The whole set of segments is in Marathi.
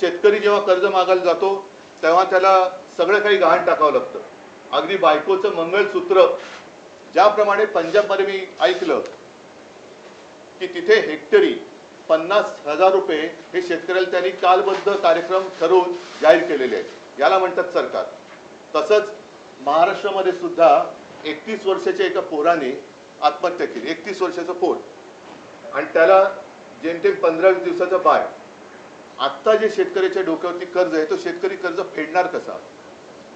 शेतकरी जेव्हा कर्ज मागायला जातो तेव्हा त्याला सगळं काही गहाण टाकावं लागतं. अगदी बायकोचं मंगळसूत्र. ज्याप्रमाणे पंजाबमध्ये मी ऐकलं की तिथे हेक्टरी पन्नास हजार रुपये हे शेतकऱ्याला त्यांनी कालबद्ध कार्यक्रम ठरवून जाहीर केलेले आहेत. याला म्हणतात सरकार. तसंच महाराष्ट्रामध्ये सुद्धा एकतीस वर्षाच्या एका पोराने आत्महत्या केली. एकतीस वर्षाचं पोर. आणि त्याला जेमतेम पंधरा वीस दिवसाचा बाय आत्ता जे शेतकऱ्याच्या डोक्यावरती कर्ज आहे तो शेतकरी कर्ज फेडणार कसा?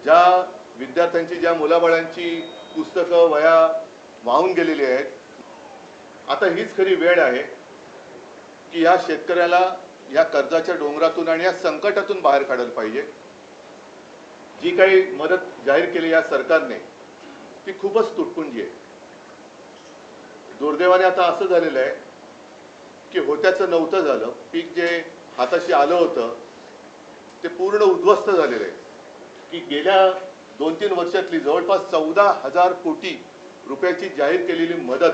ज्या विद्यार्थ्यांची ज्या मुलाबाळांची पुस्तकं वया वाहून गेलेली आहेत आता हीच खरी वेळ आहे की या शेतकऱ्याला या कर्जाच्या डोंगरातून आणि या संकटातून बाहेर काढायला पाहिजे. जी काही मदत जाहीर केली या सरकारने ती खूपच तुटपुंजी आहे. दुर्दैवाने आता असं झालेलं आहे की होत्याचं नव्हतं झालं. पीक जे हाताशी आलं होतं ते पूर्ण उद्ध्वस्त झालेलं आहे. की गेल्या दोन तीन वर्षातली जवळपास चौदा हजार कोटी रुपयाची जाहीर केलेली मदत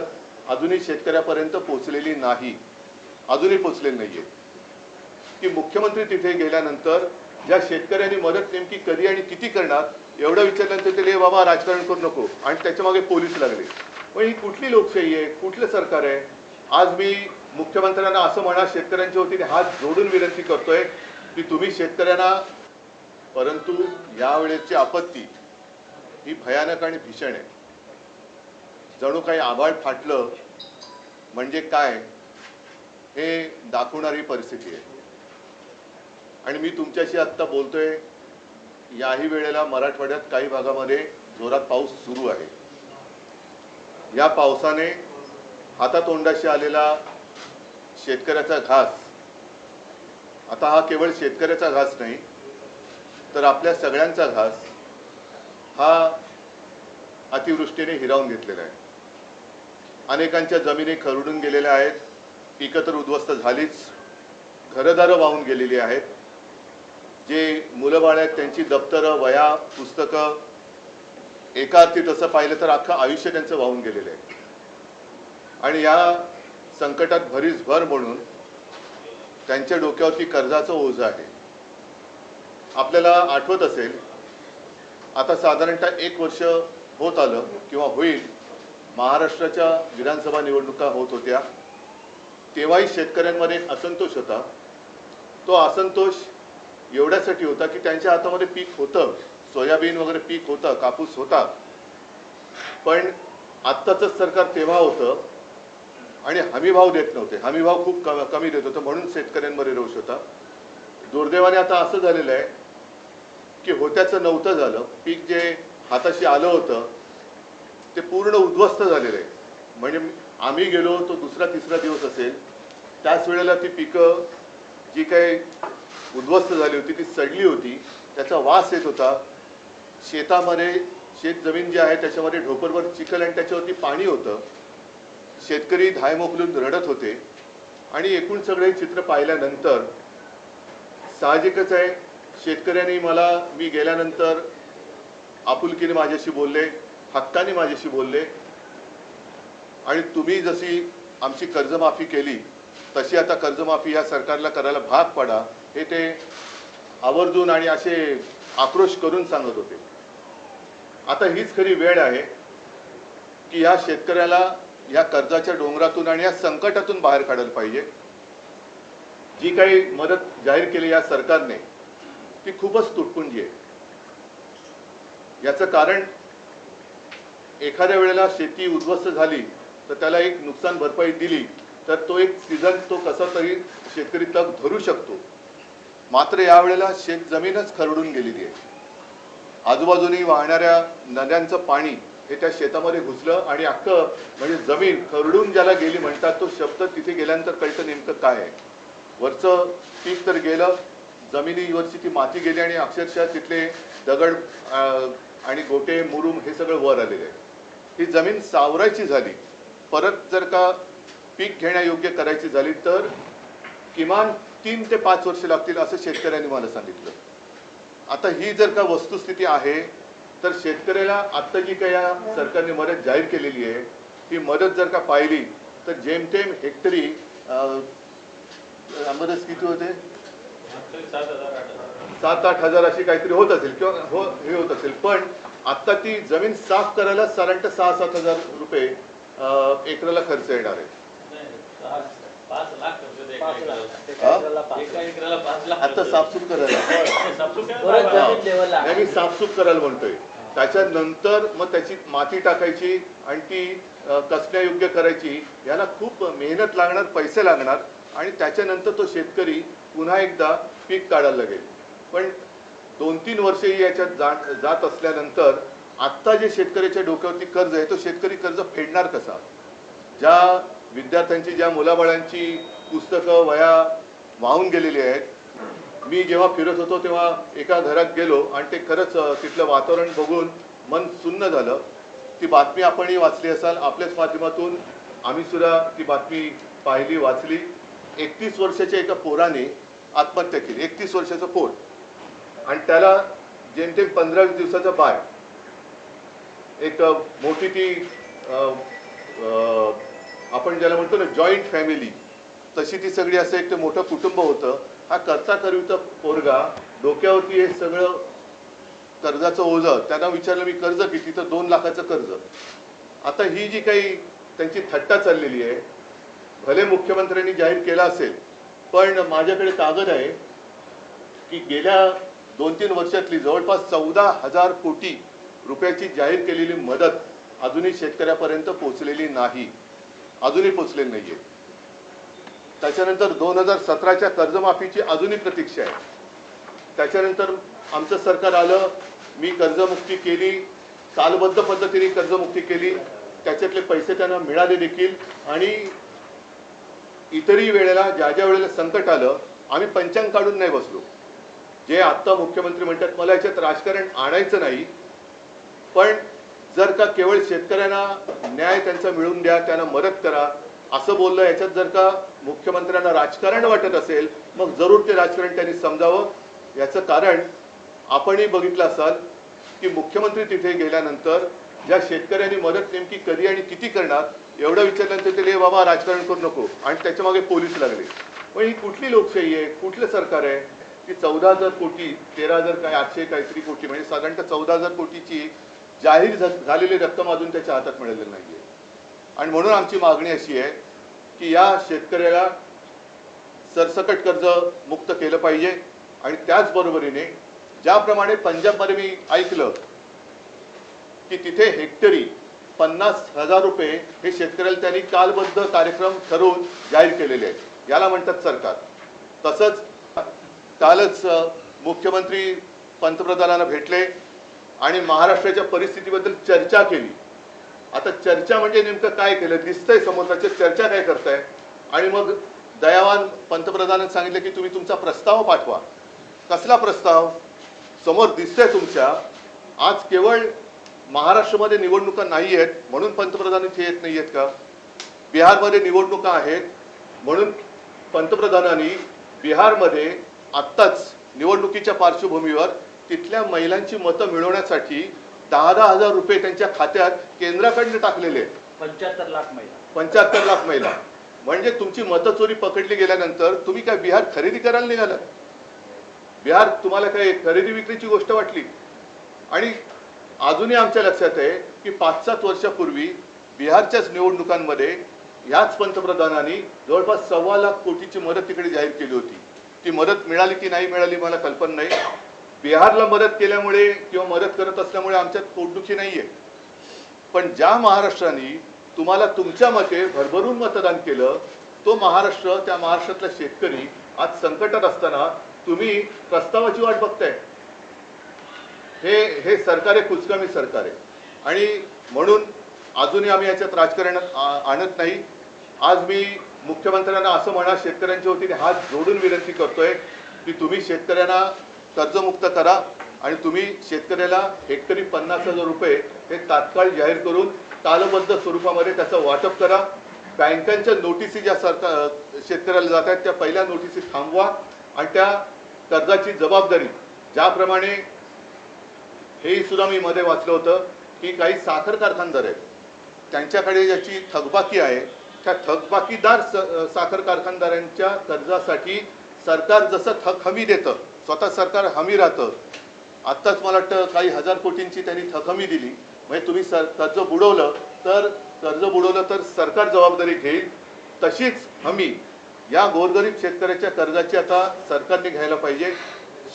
अजूनही शेतकऱ्यापर्यंत पोहोचलेली नाही. अजूनही पोचलेली नाहीये. की मुख्यमंत्री तिथे गेल्यानंतर ज्या शेतकऱ्यांनी मदत नेमकी कधी आणि किती करणार एवढं विचारल्यानंतर ते बाबा राजकारण करू नको. आणि त्याच्यामागे पोलीस लागले. मग ही कुठली लोकशाही आहे? कुठलं सरकार आहे? आज मी मुख्यमंत्र्यांना असं म्हणा शेतकऱ्यांच्या वतीने हात जोडून विनंती करतोय की तुम्ही शेतकऱ्यांना परंतु यावेळेची आपत्ती ही भयानक आणि भीषण आहे. जणू काही आभाळ फाटलं म्हणजे काय हे दाखवणारी परिस्थिती आहे. आणि मी तुमच्याशी आत्ता बोलतोय याही वेळेला मराठवाड्यात काही भागामध्ये जोरात पाऊस सुरू आहे. या पावसाने हातातोंडाशी आलेला शेतकऱ्याचा घास. आता हा केवळ शेतकऱ्याचा घास नाही तर आपल्या सगळ्यांचा घास हा अतिवृष्टीने हिरावून घेतलेला आहे. अनेकांच्या जमिनी खरडून गेलेल्या आहेत पिकं तर उद्ध्वस्त झालीच घरदारं वाहून गेलेली आहेत. जे मुलं बाळ आहेत त्यांची दप्तरं वया पुस्तकं एका अर्थी तसं पाहिलं तर अख्खं आयुष्य त्यांचं वाहून गेलेलं आहे. आणि या संकटात भरीस भर म्हणून त्यांच्या डोक्यावरती कर्जाचं ओझं आहे. आपल्याला आठवत असेल आता साधारणतः एक वर्ष होत आलं किंवा होईल महाराष्ट्राच्या विधानसभा निवडणुका होत होत्या. तेव्हाही शेतकऱ्यांमध्ये असंतोष होता. तो असंतोष एवढ्यासाठी होता की त्यांच्या हातामध्ये पीक होतं. सोयाबीन वगैरे पीक होतं कापूस होता. पण आत्ताचं सरकार तेव्हा होतं आणि हमीभाव देत नव्हते. हमीभाव खूप क कमी देत होतं. म्हणून शेतकऱ्यांमध्ये रोष होता. दुर्दैवाने आता असं झालेलं आहे की होत्याचं नव्हतं झालं. पीक जे हाताशी आलं होतं ते पूर्ण उद्ध्वस्त झालेलं आहे. म्हणजे आम्ही गेलो तो दुसरा तिसरा दिवस असेल. त्याच वेळेला ती पिकं जी काही उद्ध्वस्त झाली होती ती सडली होती. त्याचा वास येत होता. शेतामध्ये शेत जमीन जी आहे त्याच्यामध्ये ढोपरभर चिखल आणि त्याच्यावरती पाणी होतं. शेतकरी धाय मोकलून रडत होते आणि एकूण सगळे चित्र पाहिल्यानंतर साहजिकच आहे शेतकऱ्यांनी मला मी गेल्यानंतर आपुलकीने माझ्याशी बोलले हक्काने माझ्याशी बोलले. आणि तुम्ही जशी आमची कर्जमाफी केली तशी आता कर्जमाफी या सरकारला करायला भाग पडा हे ते आवर्जून आणि असे आक्रोश करून सांगत होते. आता हीच खरी वेळ आहे की या शेतकऱ्याला या कर्जाच्या डोंगरातून आणि या संकटातून बाहेर काढायला पाहिजे. जी काही मदत जाहीर केली या सरकारने ती खूपच तुटपुंजी आहे. याचं कारण एखाद्या वेळेला शेती उद्ध्वस्त झाली तर त्याला एक नुकसान भरपाई दिली तर तो एक सीझन तो कसा तरी शेतकरी तग धरू शकतो. मात्र यावेळेला शेत जमीनच खरडून गेलेली आहे. आजूबाजूनी वाहणाऱ्या नद्यांचं पाणी हे त्या शेतामध्ये घुसलं आणि अख्खं म्हणजे जमीन खरडून ज्याला गेली म्हणतात तो शब्द तिथे गेल्यानंतर कळतं नेमकं काय आहे. वरचं पीक तर गेलं जमिनीवरची ती माती गेली आणि अक्षरशः तिथले दगड आणि गोटे मुरुम हे सगळं वर आलेलं आहे ही जमीन सावरायची झाली. परत जर का पीक घेण्यायोग्य करायची झाली तर किमान तीन ते पाच वर्ष लागतील असं शेतकऱ्यांनी मला सांगितलं. आता ही जर का वस्तुस्थिती आहे तर शेतकऱ्याला आत्ता जी काही या सरकारने मदत जाहीर केलेली आहे ही मदत जर का पाहिली तर जेमतेम हेक्टरी मदत किती होते? सात आठ हजार अशी काहीतरी होत असेल किंवा हो हे होत असेल. पण आता ती जमीन साफ करायला साधारणतः सहा सात हजार रुपये एकराला खर्च येणार आहे. आता. साफसूफ करायला. नाही मी साफसूफ करायला म्हणतोय. त्याच्यानंतर मग त्याची माती टाकायची आणि ती कसण्यायोग्य करायची याला खूप मेहनत लागणार पैसे लागणार आणि त्याच्यानंतर तो शेतकरी पुन्हा एकदा पीक काढायला लागेल. पण दोन तीन वर्षे याच्यात जा- जात असल्यानंतर आत्ता जे शेतकऱ्याच्या डोक्यावरती कर्ज आहे तो शेतकरी कर्ज फेडणार कसा? ज्या विद्यार्थ्यांची ज्या मुलाबाळांची पुस्तकं वया वाहून गेलेली आहेत. मी जेव्हा फिरत होतो तेव्हा एका घरात गेलो आणि ते खरंच तिथलं वातावरण बघून मन सुन्न झालं. ती बातमी आपणही वाचली असाल. आपल्याच माध्यमातून आम्ही सुद्धा ती बातमी पाहिली वाचली. एकतीस वर्षाच्या एका पोराने आत्महत्या केली. एकतीस वर्षाचं पोर. आणि त्याला जेमतेम पंधरा दिवसाचा बाय एक मोठी ती आपण ज्याला म्हणतो ना जॉईंट फॅमिली. तशी ती सगळी असं एक ते मोठं कुटुंब होतं. हा करता करविता पोरगा डोक्यावरती हे सगळं कर्जाचं ओझं त्यांना विचारलं मी कर्ज किती तर दोन लाखाचं कर्ज. आता ही जी काही त्यांची थट्टा चाललेली आहे भले मुख्यमंत्र्यांनी जाहीर केला असेल पण माझ्याकडे कागद आहे की गेल्या दोन तीन वर्षातली जवळपास चौदा हजार कोटी रुपयाची जाहीर केलेली मदत अजूनही शेतकऱ्यापर्यंत पोहोचलेली नाही. अजूनही पोचलेली आहे त्याच्यानंतर दोन हजार सतराच्या कर्जमाफीची अजूनही प्रतीक्षा आहे. त्याच्यानंतर आमचं सरकार आलं मी कर्जमुक्ती केली कालबद्ध पद्धतीने कर्जमुक्ती केली. त्याच्यातले पैसे त्यांना मिळाले देखील. आणि इतरही वेळेला ज्या ज्या वेळेला संकट आलं आम्ही पंचांग काढून नाही बसलो. जे आत्ता मुख्यमंत्री म्हणतात मला याच्यात राजकारण आणायचं नाही. पण जर का केवळ शेतकऱ्यांना न्याय त्यांचा मिळवून द्या त्यांना मदत करा असं बोललं याच्यात जर का मुख्यमंत्र्यांना राजकारण वाटत असेल मग जरूर ते राजकारण त्यांनी समजावं. याचं कारण आपणही बघितलं असाल की मुख्यमंत्री तिथे गेल्यानंतर ज्या शेतकऱ्यांनी मदत नेमकी कधी आणि किती करणार एवढं विचारल्यानंतर ते बाबा राजकारण करू नको. आणि त्याच्यामागे पोलीस लागले. पण ही कुठली लोकशाही आहे? कुठलं सरकार आहे? की चौदा हजार कोटी तेरा हजार काय आठशे काहीतरी कोटी म्हणजे साधारणतः चौदा हजार कोटीची जाहीर झालेली रक्कम अजून त्याच्या हातात मिळालेली नाहीये. आणि म्हणून आमची मागणी अशी आहे की या शेतकऱ्याला सरसकट कर्ज मुक्त केलं पाहिजे. आणि त्याचबरोबरीने ज्याप्रमाणे पंजाबमध्ये मी ऐकलं की तिथे हेक्टरी पन्नास हजार रुपये हे शेतकऱ्याला त्यांनी कालबद्ध कार्यक्रम ठरवून जाहीर केलेले आहेत. याला म्हणतात सरकार. तसंच कालच मुख्यमंत्री पंतप्रधानांना भेटले आणि महाराष्ट्राच्या परिस्थितीबद्दल चर्चा केली. आता चर्चा म्हणजे नेमकं काय केलं? दिसतंय समोरच्या चर्चा काय करताय? आणि मग दयावान पंतप्रधानांनी सांगितलं की तुम्ही तुमचा प्रस्ताव पाठवा. कसला प्रस्ताव? समोर दिसतंय तुमच्या. आज केवळ महाराष्ट्रामध्ये निवडणुका नाही आहेत म्हणून पंतप्रधान इथे येत नाही आहेत का? बिहारमध्ये निवडणुका आहेत म्हणून पंतप्रधानांनी बिहारमध्ये आत्ताच निवडणुकीच्या पार्श्वभूमीवर तिथल्या महिलांची मतं मिळवण्यासाठी दहा हजार रुपये त्यांच्या खात्यात केंद्राकडनं टाकलेले आहेत. पंच्याहत्तर लाख महिला. पंच्याहत्तर लाख महिला. म्हणजे तुमची मतचोरी पकडली गेल्यानंतर तुम्ही काय बिहार खरेदी करायला निघालात? बिहार तुम्हाला काय खरेदी विक्रीची गोष्ट वाटली? आणि अजूनही आमच्या लक्षात आहे की पाच सात वर्षापूर्वी बिहारच्याच निवडणुकांमध्ये याच पंतप्रधानांनी जवळपास सव्वा लाख कोटीची मदत तिकडे जाहीर केली होती. ती मदत मिळाली की नाही मिळाली मला कल्पना नाही. बिहारला मदत केल्यामुळे किंवा मदत करत असल्यामुळे आमच्यात पोटदुखी नाहीये. पण ज्या महाराष्ट्राने तुम्हाला तुमच्या मते भरभरून मतदान केलं तो महाराष्ट्र त्या महाराष्ट्रातला शेतकरी आज संकटात असताना तुम्ही प्रस्तावाची वाट बघताय. हे हे सरकार आहे कुचकामी सरकार आहे. आणि म्हणून अजूनही आम्ही याच्यात राजकारण आणत नाही. आज मी मुख्यमंत्र्यांना असं म्हणा शेतकऱ्यांच्या वतीने हात जोडून विनंती करतोय की तुम्ही शेतकऱ्यांना कर्जमुक्त करा आणि तुम्ही शेतकऱ्याला हेक्टरी पन्नास हजार रुपये हे तात्काळ जाहीर करून तालबद्ध स्वरूपामध्ये त्याचं वाटप करा. बँकांच्या नोटिसी ज्या सरकार शेतकऱ्याला जात आहेत त्या पहिल्या नोटिसी थांबवा आणि त्या कर्जाची जबाबदारी ज्याप्रमाणे हेही सुद्धा मी मध्ये वाचलं होतं की काही साखर कारखानदार आहेत त्यांच्याकडे ज्याची थकबाकी आहे त्या थकबाकीदार स- साखर कारखानदारांच्या कर्जासाठी सरकार जसं थक हमी देतं स्वतः सरकार हमी राहतं. आत्ताच मला वाटतं काही हजार कोटींची त्यांनी थकमी दिली. म्हणजे तुम्ही सर कर्ज बुडवलं तर कर्ज बुडवलं तर सरकार जबाबदारी घेईल. तशीच हमी या गोरगरीब शेतकऱ्याच्या कर्जाची आता सरकारने घ्यायला पाहिजे.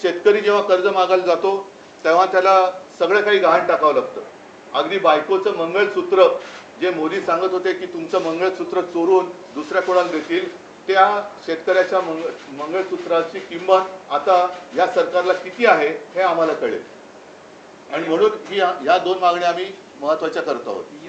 शेतकरी जेव्हा कर्ज मागायला जातो तेव्हा त्याला सगळं काही गहाण टाकावं लागतं. अगदी बायकोचं मंगळसूत्र जे मोदी सांगत होते की तुमचं मंगळसूत्र चोरून दुसऱ्या कोणाला देतील त्या शेतकऱ्याच्या मंग मंगळसूत्राची किंमत आता या सरकारला किती आहे हे आम्हाला कळेल. आणि म्हणून ही या दोन मागण्या आम्ही महत्त्वाच्या करत आहोत.